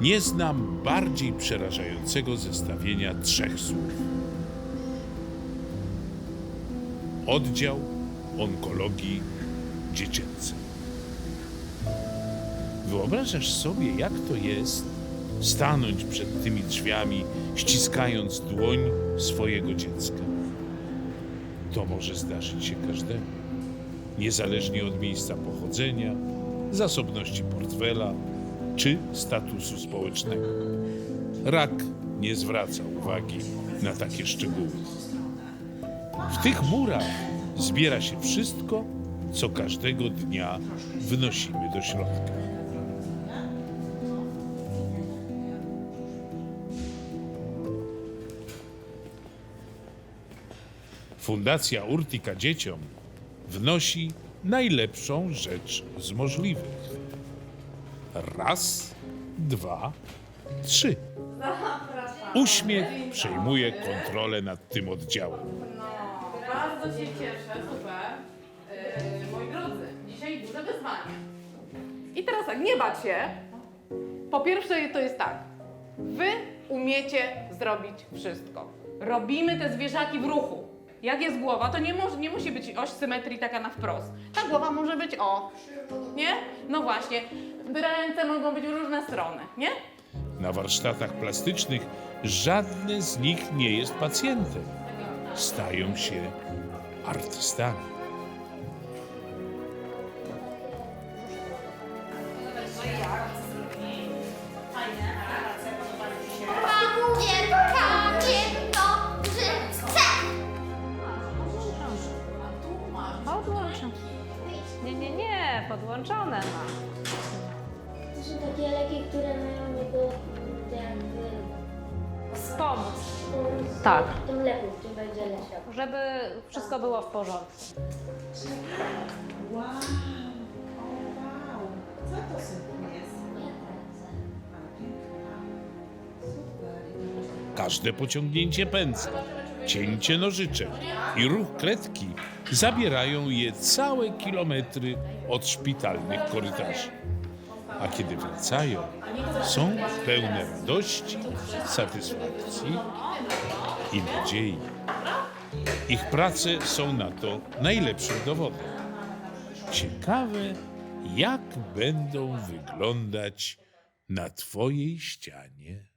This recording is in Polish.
Nie znam bardziej przerażającego zestawienia trzech słów. Oddział onkologii dziecięcej. Wyobrażasz sobie, jak to jest stanąć przed tymi drzwiami, ściskając dłoń swojego dziecka? To może zdarzyć się każdemu, niezależnie od miejsca pochodzenia, zasobności portfela czy statusu społecznego. Rak nie zwraca uwagi na takie szczegóły. W tych murach zbiera się wszystko, co każdego dnia wnosimy do środka. Fundacja Urtika Dzieciom wnosi najlepszą rzecz z możliwych. Raz, dwa, trzy. Uśmiech przejmuje kontrolę nad tym oddziałem. Bardzo się cieszę, super. Yy, moi drodzy, dzisiaj duże wyzwanie. I teraz tak, nie bać się. Po pierwsze to jest tak. Wy umiecie zrobić wszystko. Robimy te zwierzaki w ruchu. Jak jest głowa, to nie, może, nie musi być oś symetrii taka na wprost. Ta głowa może być o, nie? No właśnie. Ręce mogą być w różne strony, nie? Na warsztatach plastycznych żadne z nich nie jest pacjentem. Stają się artystami. Papier, nie, podłączone ma. To są takie leki, które mają niego jakby Wspomóc, pomóc Tak. tym leku, który będzie leciał. żeby wszystko było w porządku. Wow! O wow! Co to synku jest? A, piękna. Super. Każde pociągnięcie pędzla, cięcie nożyczek i ruch kredki zabierają je całe kilometry od szpitalnych korytarzy. A kiedy wracają, są pełne radości, satysfakcji i nadziei. Ich prace są na to najlepszym dowodem. Ciekawe, jak będą wyglądać na Twojej ścianie.